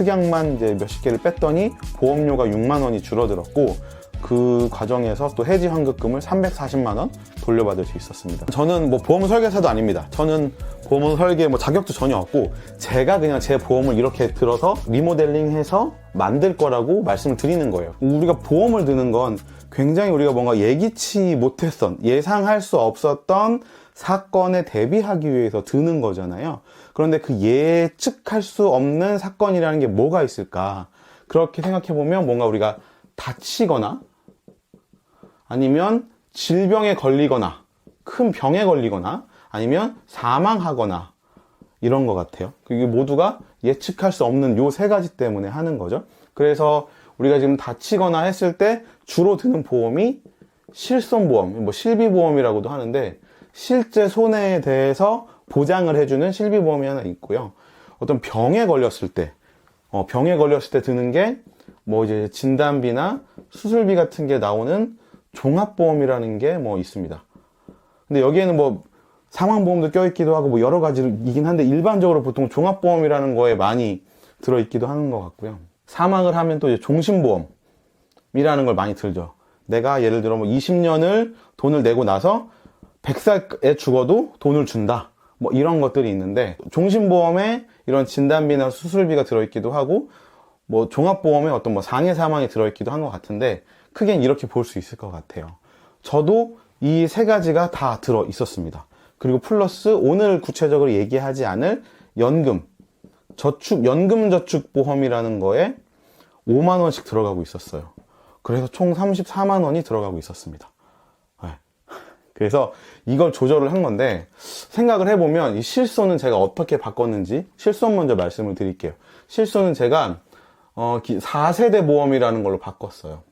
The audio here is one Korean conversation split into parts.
특약만 이제 몇십 개를 뺐더니 보험료가 6만 원이 줄어들었고 그 과정에서 또 해지 환급금을 340만 원 돌려받을 수 있었습니다. 저는 뭐 보험 설계사도 아닙니다. 저는 보험 설계 뭐 자격도 전혀 없고 제가 그냥 제 보험을 이렇게 들어서 리모델링해서 만들 거라고 말씀을 드리는 거예요. 우리가 보험을 드는 건 굉장히 우리가 뭔가 예기치 못했던 예상할 수 없었던 사건에 대비하기 위해서 드는 거잖아요. 그런데 그 예측할 수 없는 사건이라는 게 뭐가 있을까? 그렇게 생각해 보면 뭔가 우리가 다치거나 아니면 질병에 걸리거나 큰 병에 걸리거나 아니면 사망하거나 이런 것 같아요. 이게 모두가 예측할 수 없는 요 세 가지 때문에 하는 거죠. 그래서 우리가 지금 다치거나 했을 때 주로 드는 보험이 실손보험, 뭐 실비보험이라고도 하는데 실제 손해에 대해서 보장을 해주는 실비보험이 하나 있고요. 어떤 병에 걸렸을 때, 어, 병에 걸렸을 때 드는 게 뭐 이제 진단비나 수술비 같은 게 나오는 종합보험이라는 게 뭐 있습니다. 근데 여기에는 뭐 사망보험도 껴있기도 하고 뭐 여러 가지이긴 한데 일반적으로 보통 종합보험이라는 거에 많이 들어있기도 하는 것 같고요. 사망을 하면 또 이제 종신보험이라는 걸 많이 들죠. 내가 예를 들어 뭐 20년을 돈을 내고 나서 100살에 죽어도 돈을 준다. 뭐 이런 것들이 있는데 종신보험에 이런 진단비나 수술비가 들어있기도 하고 뭐 종합보험에 어떤 뭐 상해 사망이 들어있기도 한 것 같은데 크게는 이렇게 볼 수 있을 것 같아요. 저도 이 세 가지가 다 들어 있었습니다. 그리고 플러스 오늘 구체적으로 얘기하지 않을 연금, 저축, 연금 저축 보험이라는 거에 5만 원씩 들어가고 있었어요. 그래서 총 34만 원이 들어가고 있었습니다. 네. 그래서 이걸 조절을 한 건데 생각을 해보면 이 실손은 제가 어떻게 바꿨는지 실손 먼저 말씀을 드릴게요. 실손은 제가 어, 4세대 보험이라는 걸로 바꿨어요.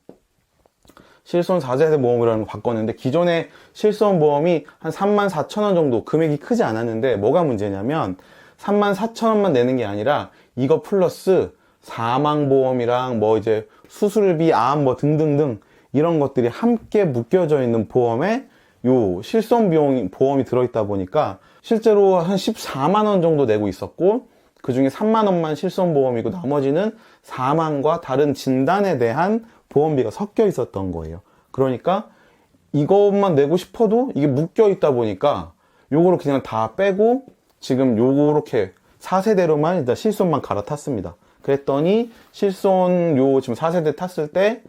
실손 4세대 보험이라는 걸 바꿨는데 기존의 실손 보험이 한 3만 4천 원 정도 금액이 크지 않았는데 뭐가 문제냐면 3만 4천 원만 내는 게 아니라 이거 플러스 사망보험이랑 뭐 이제 수술비, 암 뭐 등등등 이런 것들이 함께 묶여져 있는 보험에 요 실손 비용 보험이 들어있다 보니까 실제로 한 14만 원 정도 내고 있었고 그 중에 3만 원만 실손 보험이고 나머지는 사망과 다른 진단에 대한 보험비가 섞여 있었던 거예요. 그러니까 이것만 내고 싶어도 이게 묶여 있다 보니까 요거를 그냥 다 빼고 지금 요렇게 4세대로만 일단 실손만 갈아탔습니다. 그랬더니 실손 요 지금 4세대 탔을 때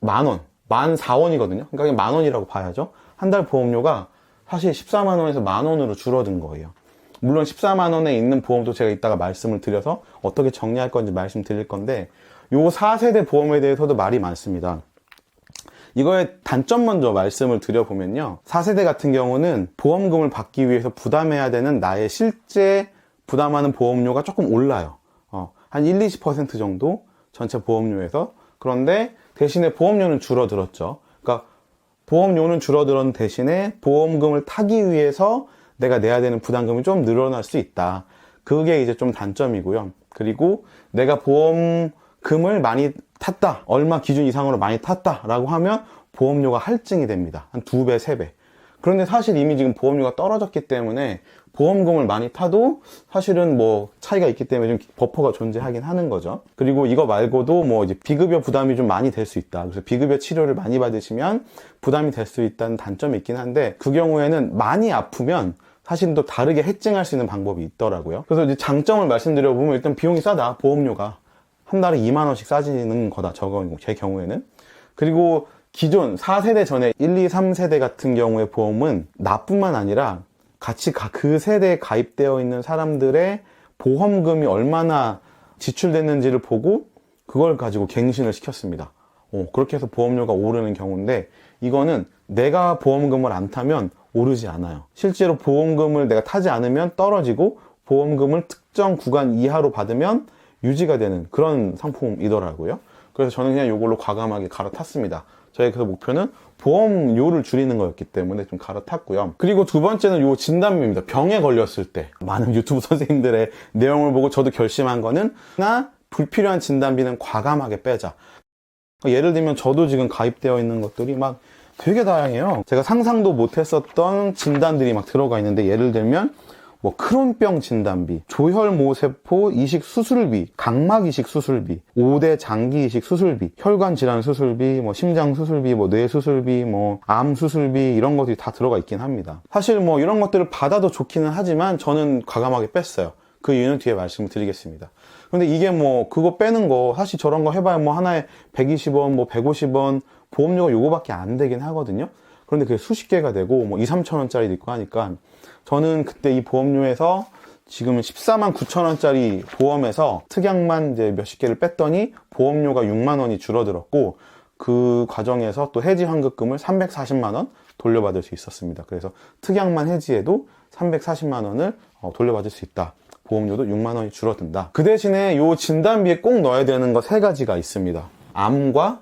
만 원, 만 4원이거든요. 그러니까 그냥 만 원이라고 봐야죠. 한 달 보험료가 사실 14만 원에서 만 원으로 줄어든 거예요. 물론 14만 원에 있는 보험도 제가 이따가 말씀을 드려서 어떻게 정리할 건지 말씀드릴 건데 요 4세대 보험에 대해서도 말이 많습니다. 이거의 단점 먼저 말씀을 드려보면요. 4세대 같은 경우는 보험금을 받기 위해서 부담해야 되는 나의 실제 부담하는 보험료가 조금 올라요. 어, 한 1, 20% 정도 전체 보험료에서. 그런데 대신에 보험료는 줄어들었죠. 그러니까 보험료는 줄어들은 대신에 보험금을 타기 위해서 내가 내야 되는 부담금이 좀 늘어날 수 있다. 그게 이제 좀 단점이고요. 그리고 내가 보험금을 많이 탔다. 얼마 기준 이상으로 많이 탔다 라고 하면 보험료가 할증이 됩니다. 한 두 배, 세 배. 그런데 사실 이미 지금 보험료가 떨어졌기 때문에 보험금을 많이 타도 사실은 뭐 차이가 있기 때문에 좀 버퍼가 존재하긴 하는 거죠. 그리고 이거 말고도 뭐 이제 비급여 부담이 좀 많이 될 수 있다. 그래서 비급여 치료를 많이 받으시면 부담이 될 수 있다는 단점이 있긴 한데 그 경우에는 많이 아프면 사실은 또 다르게 해증할 수 있는 방법이 있더라고요. 그래서 이제 장점을 말씀드려보면 일단 비용이 싸다. 보험료가. 한 달에 2만 원씩 싸지는 거다. 저거 제 경우에는. 그리고 기존 4세대 전에 1, 2, 3세대 같은 경우의 보험은 나뿐만 아니라 같이 가- 그 세대에 가입되어 있는 사람들의 보험금이 얼마나 지출됐는지를 보고 그걸 가지고 갱신을 시켰습니다. 어, 그렇게 해서 보험료가 오르는 경우인데 이거는 내가 보험금을 안 타면 오르지 않아요. 실제로 보험금을 내가 타지 않으면 떨어지고 보험금을 특정 구간 이하로 받으면 유지가 되는 그런 상품이더라고요. 그래서 저는 그냥 이걸로 과감하게 갈아탔습니다. 저의 그 목표는 보험료를 줄이는 거였기 때문에 좀 갈아탔고요. 그리고 두 번째는 요 진단비입니다. 병에 걸렸을 때 많은 유튜브 선생님들의 내용을 보고 저도 결심한 거는 나 불필요한 진단비는 과감하게 빼자. 예를 들면 저도 지금 가입되어 있는 것들이 막 되게 다양해요. 제가 상상도 못했었던 진단들이 막 들어가 있는데 예를 들면 뭐 크론병 진단비, 조혈모세포 이식 수술비, 각막 이식 수술비, 5대 장기 이식 수술비, 혈관 질환 수술비, 뭐 심장 수술비, 뭐 뇌 수술비, 뭐 암 수술비 이런 것들이 다 들어가 있긴 합니다. 사실 뭐 이런 것들을 받아도 좋기는 하지만 저는 과감하게 뺐어요. 그 이유는 뒤에 말씀을 드리겠습니다. 근데 이게 뭐 그거 빼는 거 사실 저런 거 해봐야 뭐 하나에 120원, 뭐 150원 보험료가 요거밖에 안 되긴 하거든요. 그런데 그게 수십 개가 되고 뭐 2, 3천 원짜리도 있고 하니까 저는 그때 이 보험료에서 지금은 14만 9천 원짜리 보험에서 특약만 이제 몇십 개를 뺐더니 보험료가 6만 원이 줄어들었고 그 과정에서 또 해지 환급금을 340만 원 돌려받을 수 있었습니다. 그래서 특약만 해지해도 340만 원을 어, 돌려받을 수 있다. 보험료도 6만 원이 줄어든다. 그 대신에 요 진단비에 꼭 넣어야 되는 거세 가지가 있습니다. 암과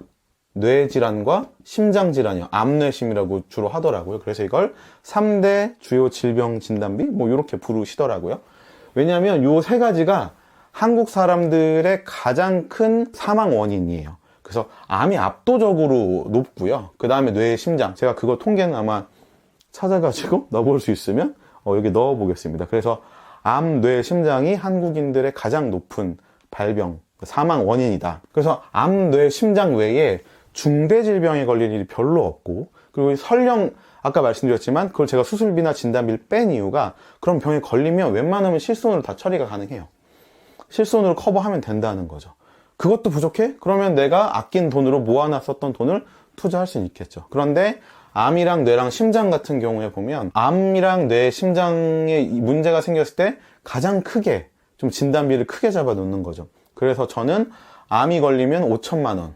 뇌질환과 심장질환이요. 암뇌심이라고 주로 하더라고요. 그래서 이걸 3대 주요 질병 진단비? 뭐 이렇게 부르시더라고요. 왜냐하면 요세 가지가 한국 사람들의 가장 큰 사망 원인이에요. 그래서 암이 압도적으로 높고요. 그 다음에 뇌, 심장. 제가 그거 통계는 아마 찾아가지고 넣어볼 수 있으면 어, 여기 넣어보겠습니다. 그래서 암, 뇌, 심장이 한국인들의 가장 높은 발병, 사망 원인이다. 그래서 암, 뇌, 심장 외에 중대 질병에 걸릴 일이 별로 없고 그리고 설령 아까 말씀드렸지만 그걸 제가 수술비나 진단비를 뺀 이유가 그런 병에 걸리면 웬만하면 실손으로 다 처리가 가능해요. 실손으로 커버하면 된다는 거죠. 그것도 부족해? 그러면 내가 아낀 돈으로 모아놨었던 돈을 투자할 수는 있겠죠. 그런데 암이랑 뇌랑 심장 같은 경우에 보면 암이랑 뇌, 심장에 문제가 생겼을 때 가장 크게 좀 진단비를 크게 잡아 놓는 거죠. 그래서 저는 암이 걸리면 5천만 원,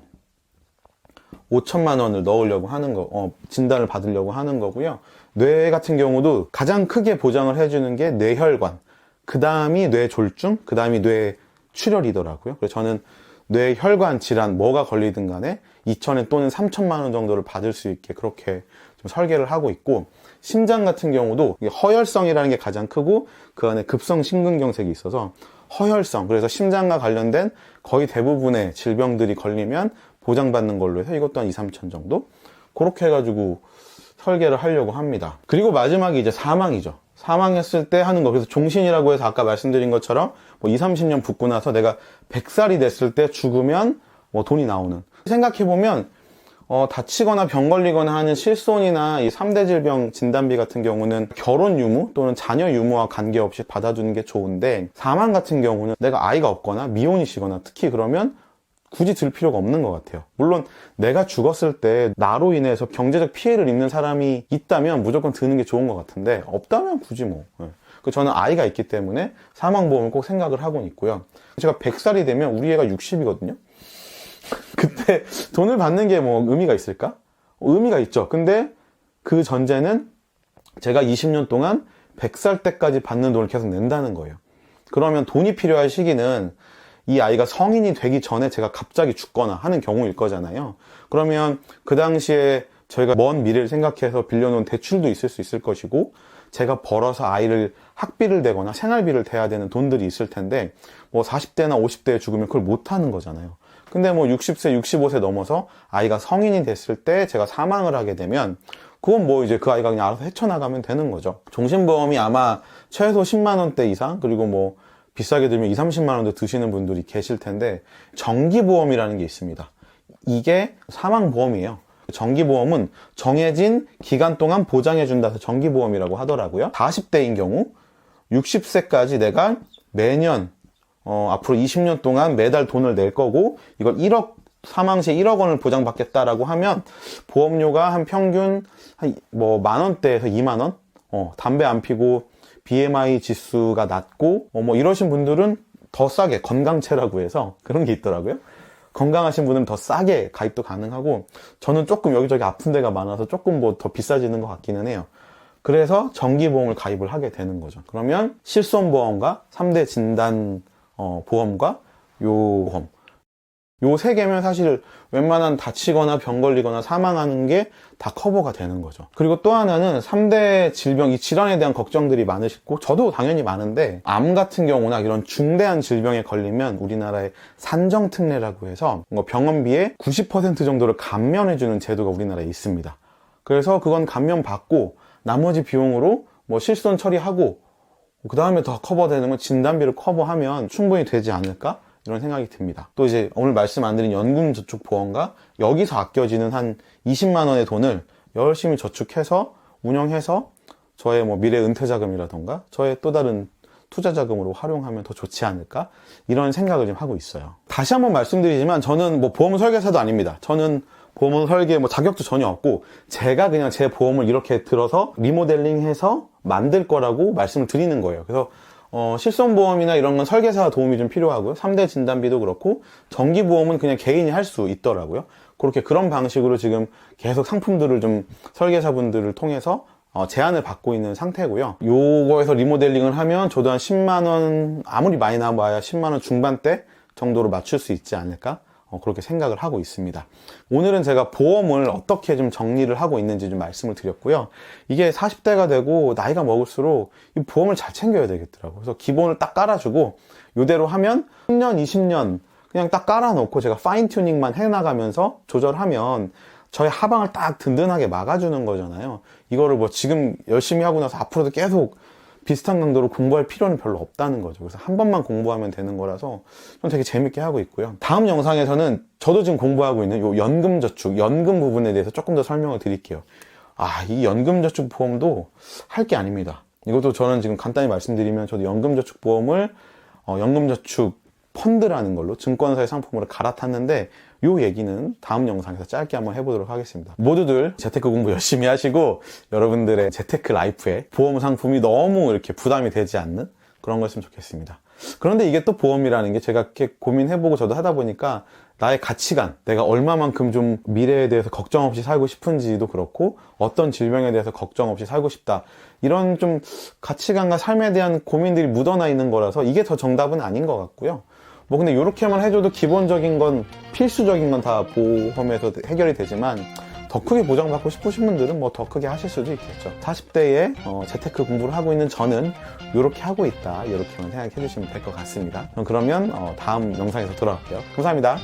5천만 원을 넣으려고 하는 거, 어, 진단을 받으려고 하는 거고요. 뇌 같은 경우도 가장 크게 보장을 해주는 게 뇌혈관, 그 다음이 뇌졸중, 그 다음이 뇌출혈이더라고요. 그래서 저는 뇌혈관 질환 뭐가 걸리든 간에 2천엔 또는 3천만 원 정도를 받을 수 있게 그렇게 좀 설계를 하고 있고 심장 같은 경우도 허혈성이라는 게 가장 크고 그 안에 급성 심근경색이 있어서 허혈성 그래서 심장과 관련된 거의 대부분의 질병들이 걸리면 보장받는 걸로 해서 이것도 한 2, 3천 정도 그렇게 해가지고 설계를 하려고 합니다. 그리고 마지막이 이제 사망이죠. 사망했을 때 하는 거. 그래서 종신이라고 해서 아까 말씀드린 것처럼 뭐 2, 30년 붓고 나서 내가 100살이 됐을 때 죽으면 뭐 돈이 나오는. 생각해보면, 어, 다치거나 병 걸리거나 하는 실손이나 이 3대 질병 진단비 같은 경우는 결혼 유무 또는 자녀 유무와 관계없이 받아주는 게 좋은데 사망 같은 경우는 내가 아이가 없거나 미혼이시거나 특히 그러면 굳이 들 필요가 없는 것 같아요. 물론 내가 죽었을 때 나로 인해서 경제적 피해를 입는 사람이 있다면 무조건 드는 게 좋은 것 같은데 없다면 굳이 뭐. 예. 그 저는 아이가 있기 때문에 사망보험을 꼭 생각을 하고 있고요. 제가 100살이 되면 우리 애가 60이거든요. 그때 돈을 받는 게 뭐 의미가 있을까? 의미가 있죠. 근데 그 전제는 제가 20년 동안 100살 때까지 받는 돈을 계속 낸다는 거예요. 그러면 돈이 필요할 시기는 이 아이가 성인이 되기 전에 제가 갑자기 죽거나 하는 경우일 거잖아요. 그러면 그 당시에 저희가 먼 미래를 생각해서 빌려놓은 대출도 있을 수 있을 것이고 제가 벌어서 아이를 학비를 대거나 생활비를 대야 되는 돈들이 있을 텐데 뭐 40대나 50대에 죽으면 그걸 못 하는 거잖아요. 근데 뭐 60세, 65세 넘어서 아이가 성인이 됐을 때 제가 사망을 하게 되면 그건 뭐 이제 그 아이가 그냥 알아서 헤쳐나가면 되는 거죠. 종신보험이 아마 최소 10만 원대 이상 그리고 뭐 비싸게 들면 2, 30만 원도 드시는 분들이 계실 텐데 정기보험이라는 게 있습니다. 이게 사망보험이에요. 정기보험은 정해진 기간 동안 보장해준다 해서 정기보험이라고 하더라고요. 40대인 경우 60세까지 내가 매년 어, 앞으로 20년 동안 매달 돈을 낼 거고 이걸 1억 사망 시 1억 원을 보장받겠다라고 하면 보험료가 한 평균 한 뭐 만 원대에서 2만 원? 어, 담배 안 피고 BMI 지수가 낮고 어, 뭐 이러신 분들은 더 싸게 건강체라고 해서 그런 게 있더라고요. 건강하신 분은 더 싸게 가입도 가능하고 저는 조금 여기저기 아픈 데가 많아서 조금 뭐 더 비싸지는 것 같기는 해요. 그래서 정기보험을 가입을 하게 되는 거죠. 그러면 실손보험과 3대 진단 어, 보험과 요 보험 요 세 개면 사실 웬만한 다치거나 병 걸리거나 사망하는 게 다 커버가 되는 거죠. 그리고 또 하나는 3대 질병, 이 질환에 대한 걱정들이 많으시고, 저도 당연히 많은데, 암 같은 경우나 이런 중대한 질병에 걸리면 우리나라의 산정특례라고 해서 뭐 병원비의 90% 정도를 감면해주는 제도가 우리나라에 있습니다. 그래서 그건 감면 받고, 나머지 비용으로 뭐 실손 처리하고, 그 다음에 더 커버되는 건 진단비를 커버하면 충분히 되지 않을까? 이런 생각이 듭니다. 또 이제 오늘 말씀 안 드린 연금저축보험과 여기서 아껴지는 한 20만 원의 돈을 열심히 저축해서 운영해서 저의 뭐 미래 은퇴 자금이라던가 저의 또 다른 투자 자금으로 활용하면 더 좋지 않을까 이런 생각을 좀 하고 있어요. 다시 한번 말씀드리지만 저는 뭐 보험 설계사도 아닙니다. 저는 보험 설계 뭐 자격도 전혀 없고 제가 그냥 제 보험을 이렇게 들어서 리모델링해서 만들 거라고 말씀을 드리는 거예요. 그래서 어, 실손보험이나 이런 건 설계사 도움이 좀 필요하고요. 3대 진단비도 그렇고 정기보험은 그냥 개인이 할 수 있더라고요. 그렇게 그런 방식으로 지금 계속 상품들을 좀 설계사분들을 통해서 어, 제안을 받고 있는 상태고요. 요거에서 리모델링을 하면 저도 한 10만 원 아무리 많이 나와야 10만 원 중반대 정도로 맞출 수 있지 않을까? 어, 그렇게 생각을 하고 있습니다. 오늘은 제가 보험을 어떻게 좀 정리를 하고 있는지 좀 말씀을 드렸고요. 이게 40대가 되고 나이가 먹을수록 이 보험을 잘 챙겨야 되겠더라고요. 그래서 기본을 딱 깔아주고 이대로 하면 10년, 20년 그냥 딱 깔아놓고 제가 파인 튜닝만 해나가면서 조절하면 저의 하방을 딱 든든하게 막아주는 거잖아요. 이거를 뭐 지금 열심히 하고 나서 앞으로도 계속 비슷한 강도로 공부할 필요는 별로 없다는 거죠. 그래서 한 번만 공부하면 되는 거라서 좀 되게 재밌게 하고 있고요. 다음 영상에서는 저도 지금 공부하고 있는 요 연금저축, 연금 부분에 대해서 조금 더 설명을 드릴게요. 아, 이 연금저축 보험도 할 게 아닙니다. 이것도 저는 지금 간단히 말씀드리면 저도 연금저축 보험을 어, 연금저축 펀드라는 걸로 증권사의 상품으로 갈아탔는데 요 얘기는 다음 영상에서 짧게 한번 해보도록 하겠습니다. 모두들 재테크 공부 열심히 하시고 여러분들의 재테크 라이프에 보험 상품이 너무 이렇게 부담이 되지 않는 그런 거였으면 좋겠습니다. 그런데 이게 또 보험이라는 게 제가 이렇게 고민해보고 저도 하다 보니까 나의 가치관, 내가 얼마만큼 좀 미래에 대해서 걱정 없이 살고 싶은지도 그렇고 어떤 질병에 대해서 걱정 없이 살고 싶다. 이런 좀 가치관과 삶에 대한 고민들이 묻어나 있는 거라서 이게 더 정답은 아닌 것 같고요. 뭐 근데 이렇게만 해줘도 기본적인 건 필수적인 건 다 보험에서 해결이 되지만 더 크게 보장받고 싶으신 분들은 뭐 더 크게 하실 수도 있겠죠. 40대에 어, 재테크 공부를 하고 있는 저는 이렇게 하고 있다. 이렇게만 생각해 주시면 될 것 같습니다. 그럼 그러면 어, 다음 영상에서 돌아올게요. 감사합니다.